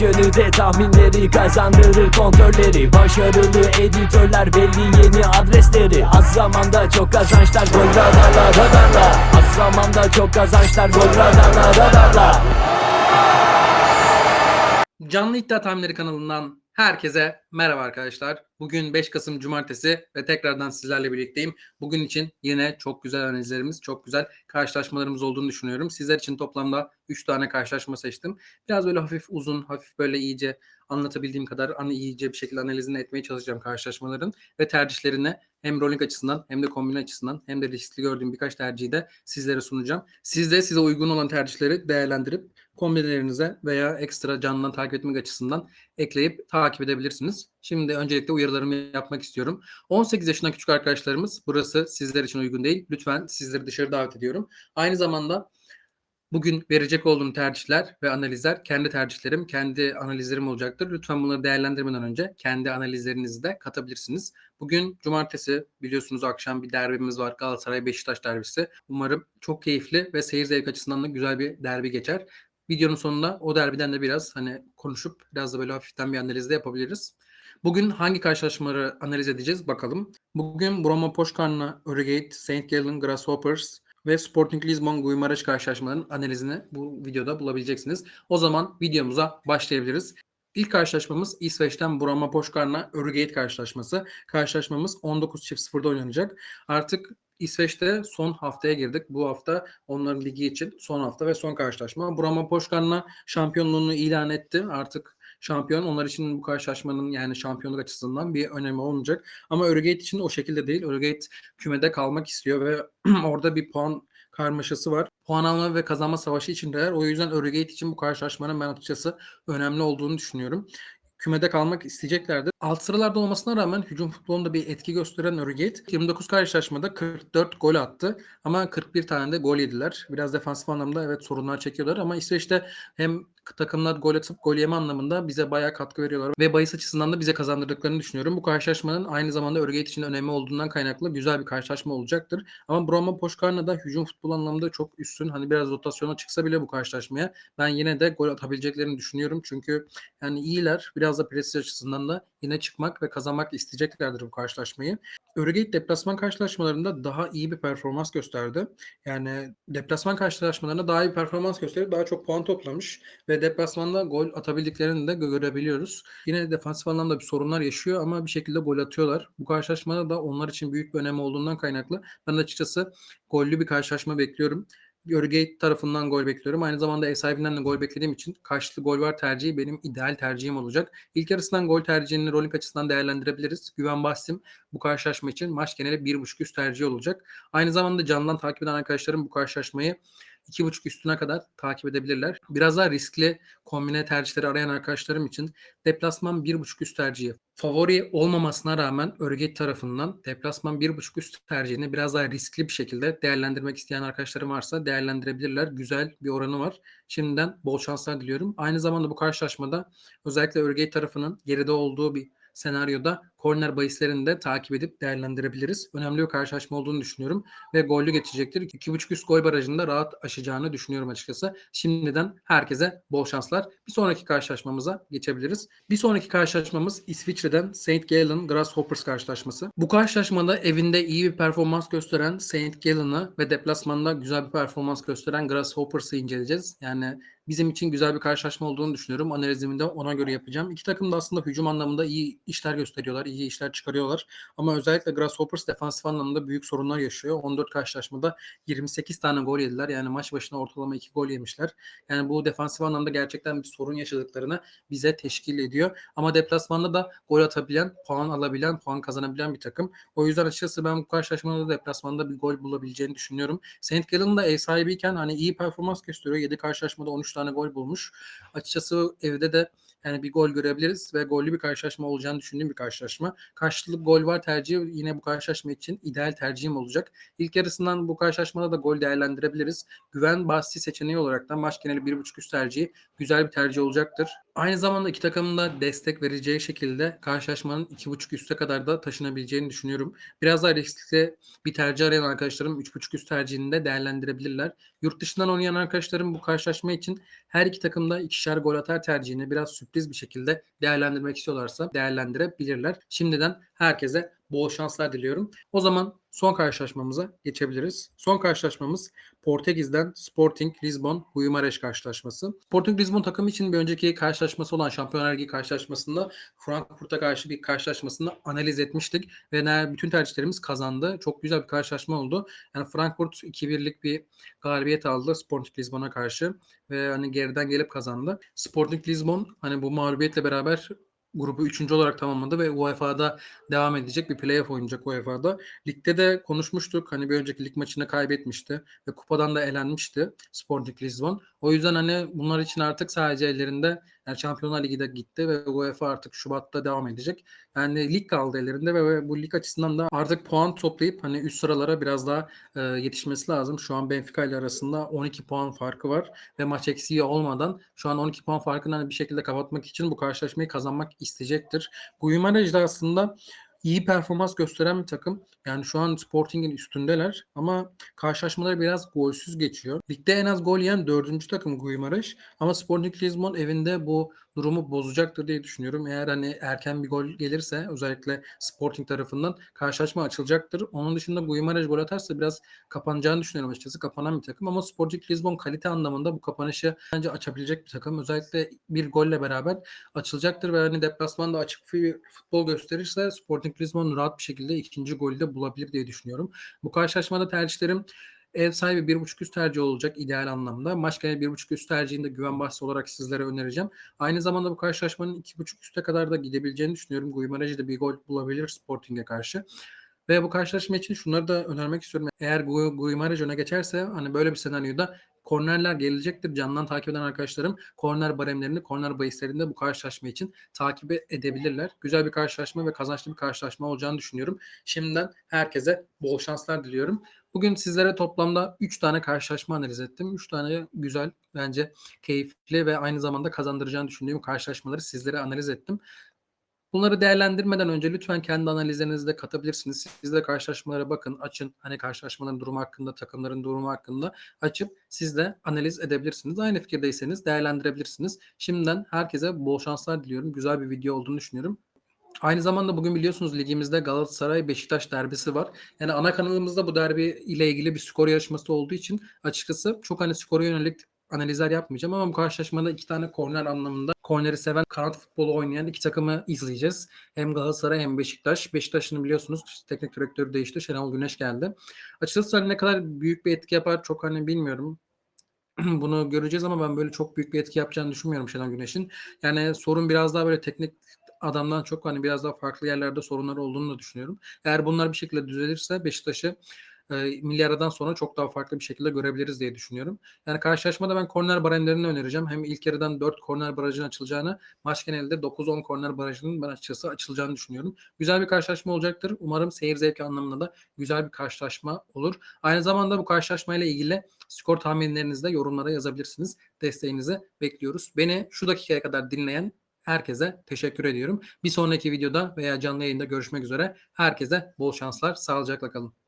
Maç yönü de tahminleri kazandırır kontörleri Başarılı editörler belli yeni adresleri. Az zamanda çok kazançlar gol radarla radarla Az zamanda çok kazançlar gol radarla radarla Canlı İddia Tahminleri kanalından herkese merhaba arkadaşlar. Bugün 5 Kasım Cumartesi ve tekrardan sizlerle birlikteyim. Bugün için yine çok güzel analizlerimiz, çok güzel karşılaşmalarımız olduğunu düşünüyorum. Sizler için toplamda 3 tane karşılaşma seçtim. Biraz böyle hafif uzun, hafif böyle iyice anlatabildiğim kadar an iyice bir şekilde analizini etmeye çalışacağım karşılaşmaların ve tercihlerini hem rolling açısından hem de kombin açısından hem de riskli gördüğüm birkaç tercihi de sizlere sunacağım. Siz de size uygun olan tercihleri değerlendirip kombinlerinize veya ekstra canlıdan takip etmek açısından ekleyip takip edebilirsiniz. Şimdi öncelikle uyarılarımı yapmak istiyorum. 18 yaşından küçük arkadaşlarımız burası sizler için uygun değil. Lütfen sizleri dışarı davet ediyorum. Aynı zamanda Bugün verecek olduğum tercihler ve analizler kendi tercihlerim, kendi analizlerim olacaktır. Lütfen bunları değerlendirmeden önce kendi analizlerinizi de katabilirsiniz. Bugün cumartesi biliyorsunuz akşam bir derbimiz var. Galatasaray Beşiktaş derbisi. Umarım çok keyifli ve seyir zevk açısından da güzel bir derbi geçer. Videonun sonunda o derbiden de biraz hani konuşup biraz da böyle hafiften bir analiz de yapabiliriz. Bugün hangi karşılaşmaları analiz edeceğiz bakalım. Bugün Broma Poşkarna, Öregate, St. Gallen, Grasshoppers, ve Sporting Lisbon Guimarães karşılaşmalarının analizini bu videoda bulabileceksiniz. O zaman videomuza başlayabiliriz. İlk karşılaşmamız İsveç'ten Broma Poşkarna Örgate karşılaşması. Karşılaşmamız 19.00'da oynanacak. Artık İsveç'te son haftaya girdik. Bu hafta onların ligi için son hafta ve son karşılaşma. Broma Poşkarna şampiyonluğunu ilan etti. Artık şampiyon. Onlar için bu karşılaşmanın yani şampiyonluk açısından bir önemi olmayacak. Ama Örgate için o şekilde değil. Örgate kümede kalmak istiyor ve orada bir puan karmaşası var. Puan alma ve kazanma savaşı içindeler. O yüzden Örgate için bu karşılaşmanın ben açıkçası önemli olduğunu düşünüyorum kümede kalmak isteyeceklerdir. Alt sıralarda olmasına rağmen hücum futbolunda bir etki gösteren Örgate 29 karşılaşmada 44 gol attı ama 41 tane de gol yediler. Biraz defansif anlamda evet sorunlar çekiyorlar ama İsveç'te hem takımlar gol atıp gol yeme anlamında bize bayağı katkı veriyorlar ve bahis açısından da bize kazandırdıklarını düşünüyorum. Bu karşılaşmanın aynı zamanda Örgate için önemi olduğundan kaynaklı güzel bir karşılaşma olacaktır. Ama Broma Poşkarna da hücum futbol anlamında çok üstün. Hani biraz rotasyona çıksa bile bu karşılaşmaya ben yine de gol atabileceklerini düşünüyorum. Çünkü yani iyiler. Biraz da prestij açısından da yine çıkmak ve kazanmak isteyeceklerdir bu karşılaşmayı. Örgate deplasman karşılaşmalarında daha iyi bir performans gösterdi. Yani deplasman karşılaşmalarında daha iyi performans gösterip daha çok puan toplamış ve deplasmanda gol atabildiklerini de görebiliyoruz. Yine defansif anlamda bir sorunlar yaşıyor ama bir şekilde gol atıyorlar. Bu karşılaşmada da onlar için büyük bir önemi olduğundan kaynaklı ben açıkçası gollü bir karşılaşma bekliyorum. Örgate tarafından gol bekliyorum. Aynı zamanda ev sahibinden de gol beklediğim için karşılıklı gol var tercihi benim ideal tercihim olacak. İlk yarısından gol tercihini rolling açısından değerlendirebiliriz. Güven Bassim bu karşılaşma için maç geneli 1.5 üst tercih olacak. Aynı zamanda canlıdan takip eden arkadaşlarım bu karşılaşmayı 2.5 üstüne kadar takip edebilirler. Biraz daha riskli kombine tercihleri arayan arkadaşlarım için deplasman 1.5 üst tercihi. Favori olmamasına rağmen Örget tarafından deplasman 1.5 üst tercihini biraz daha riskli bir şekilde değerlendirmek isteyen arkadaşlarım varsa değerlendirebilirler. Güzel bir oranı var. Şimdiden bol şanslar diliyorum. Aynı zamanda bu karşılaşmada özellikle Örget tarafının geride olduğu bir senaryoda korner bahislerini de takip edip değerlendirebiliriz. Önemli bir karşılaşma olduğunu düşünüyorum ve gollü geçecektir. 2.5 üst gol barajında rahat aşacağını düşünüyorum açıkçası. Şimdiden herkese bol şanslar. Bir sonraki karşılaşmamıza geçebiliriz. Bir sonraki karşılaşmamız İsviçre'den St. Gallen Grasshoppers karşılaşması. Bu karşılaşmada evinde iyi bir performans gösteren St. Gallen'ı ve deplasmanda güzel bir performans gösteren Grasshoppers'ı inceleyeceğiz. Yani bizim için güzel bir karşılaşma olduğunu düşünüyorum. Analizimi de ona göre yapacağım. İki takım da aslında hücum anlamında iyi işler gösteriyorlar, iyi işler çıkarıyorlar. Ama özellikle Grasshoppers defansif anlamda büyük sorunlar yaşıyor. 14 karşılaşmada 28 tane gol yediler. Yani maç başına ortalama 2 gol yemişler. Yani bu defansif anlamda gerçekten bir sorun yaşadıklarını bize teşkil ediyor. Ama deplasmanda da gol atabilen, puan alabilen, puan kazanabilen bir takım. O yüzden açıkçası ben bu karşılaşmada da deplasmanda bir gol bulabileceğini düşünüyorum. St. Gallen da ev sahibiyken hani iyi performans gösteriyor. 7 karşılaşmada 13 tane gol bulmuş. Açıkçası evde de yani bir gol görebiliriz ve gollü bir karşılaşma olacağını düşündüğüm bir karşılaşma. Karşılıklı gol var tercihi yine bu karşılaşma için ideal tercihim olacak. İlk yarısından bu karşılaşmada da gol değerlendirebiliriz. Güven bahsi seçeneği olarak da maç geneli 1.5 üst tercihi güzel bir tercih olacaktır. Aynı zamanda iki takımın da destek vereceği şekilde karşılaşmanın 2.5 üste kadar da taşınabileceğini düşünüyorum. Biraz daha riskli bir tercih arayan arkadaşlarım 3.5 üst tercihini de değerlendirebilirler. Yurt dışından oynayan arkadaşlarım bu karşılaşma için her iki takımda ikişer gol atar tercihini biraz sürpriz sürpriz bir şekilde değerlendirmek istiyorlarsa değerlendirebilirler. Şimdiden herkese bol şanslar diliyorum. O zaman son karşılaşmamıza geçebiliriz. Son karşılaşmamız Portekiz'den Sporting Lisbon Guimarães karşılaşması. Sporting Lisbon takımı için bir önceki karşılaşması olan Şampiyonlar Ligi karşılaşmasında Frankfurt'a karşı bir karşılaşmasında analiz etmiştik ve bütün tercihlerimiz kazandı. Çok güzel bir karşılaşma oldu. Yani Frankfurt 2-1'lik bir galibiyet aldı Sporting Lisbon'a karşı ve hani geriden gelip kazandı. Sporting Lisbon hani bu mağlubiyetle beraber grubu 3. olarak tamamladı ve UEFA'da devam edecek bir playoff oynayacak UEFA'da. Ligde de konuşmuştuk. Hani bir önceki lig maçını kaybetmişti ve kupadan da elenmişti Sporting Lisbon. O yüzden hani bunlar için artık sadece ellerinde yani Şampiyonlar Ligi de gitti ve UEFA artık Şubat'ta devam edecek. Yani lig kaldı ellerinde ve bu lig açısından da artık puan toplayıp hani üst sıralara biraz daha e, yetişmesi lazım. Şu an Benfica ile arasında 12 puan farkı var ve maç eksiği olmadan şu an 12 puan farkını hani bir şekilde kapatmak için bu karşılaşmayı kazanmak isteyecektir. Guimarães de aslında iyi performans gösteren bir takım. Yani şu an Sporting'in üstündeler ama karşılaşmaları biraz golsüz geçiyor. Ligde en az gol yiyen dördüncü takım Guimarães ama Sporting Lisbon evinde bu durumu bozacaktır diye düşünüyorum. Eğer hani erken bir gol gelirse özellikle Sporting tarafından karşılaşma açılacaktır. Onun dışında Guimarães gol atarsa biraz kapanacağını düşünüyorum açıkçası. Kapanan bir takım ama Sporting Lisbon kalite anlamında bu kapanışı bence açabilecek bir takım. Özellikle bir golle beraber açılacaktır ve hani deplasmanda açık bir futbol gösterirse Sporting Lisbon rahat bir şekilde ikinci golü de bulabilir diye düşünüyorum. Bu karşılaşmada tercihlerim ev sahibi 1.5 üst tercih olacak ideal anlamda. Maç genel 1.5 üst tercihinde güven bahsi olarak sizlere önereceğim. Aynı zamanda bu karşılaşmanın 2.5 üste kadar da gidebileceğini düşünüyorum. Guimarães de bir gol bulabilir Sporting'e karşı. Ve bu karşılaşma için şunları da önermek istiyorum. Eğer Gu- Guimarães öne geçerse hani böyle bir senaryoda kornerler gelecektir. Candan takip eden arkadaşlarım korner baremlerini, korner bahislerini de bu karşılaşma için takip edebilirler. Güzel bir karşılaşma ve kazançlı bir karşılaşma olacağını düşünüyorum. Şimdiden herkese bol şanslar diliyorum. Bugün sizlere toplamda 3 tane karşılaşma analiz ettim. 3 tane güzel, bence keyifli ve aynı zamanda kazandıracağını düşündüğüm karşılaşmaları sizlere analiz ettim. Bunları değerlendirmeden önce lütfen kendi analizlerinizi de katabilirsiniz. Siz de karşılaşmalara bakın, açın. Hani karşılaşmaların durumu hakkında, takımların durumu hakkında açıp siz de analiz edebilirsiniz. Aynı fikirdeyseniz değerlendirebilirsiniz. Şimdiden herkese bol şanslar diliyorum. Güzel bir video olduğunu düşünüyorum. Aynı zamanda bugün biliyorsunuz ligimizde Galatasaray Beşiktaş derbisi var. Yani ana kanalımızda bu derbi ile ilgili bir skor yarışması olduğu için açıkçası çok hani skora yönelik analizler yapmayacağım ama bu karşılaşmada iki tane korner anlamında korneri seven kanat futbolu oynayan iki takımı izleyeceğiz. Hem Galatasaray hem Beşiktaş. Beşiktaş'ın biliyorsunuz teknik direktörü değişti. Şenol Güneş geldi. Açıkçası hani ne kadar büyük bir etki yapar çok hani bilmiyorum. Bunu göreceğiz ama ben böyle çok büyük bir etki yapacağını düşünmüyorum Şenol Güneş'in. Yani sorun biraz daha böyle teknik adamdan çok hani biraz daha farklı yerlerde sorunlar olduğunu da düşünüyorum. Eğer bunlar bir şekilde düzelirse Beşiktaş'ı e, milli sonra çok daha farklı bir şekilde görebiliriz diye düşünüyorum. Yani karşılaşmada ben korner baremlerini önereceğim. Hem ilk yarıdan 4 korner barajının açılacağını, maç genelinde 9-10 korner barajının ben açıkçası açılacağını düşünüyorum. Güzel bir karşılaşma olacaktır. Umarım seyir zevki anlamında da güzel bir karşılaşma olur. Aynı zamanda bu karşılaşmayla ilgili skor tahminlerinizi de yorumlara yazabilirsiniz. Desteğinizi bekliyoruz. Beni şu dakikaya kadar dinleyen herkese teşekkür ediyorum. Bir sonraki videoda veya canlı yayında görüşmek üzere. Herkese bol şanslar. Sağlıcakla kalın.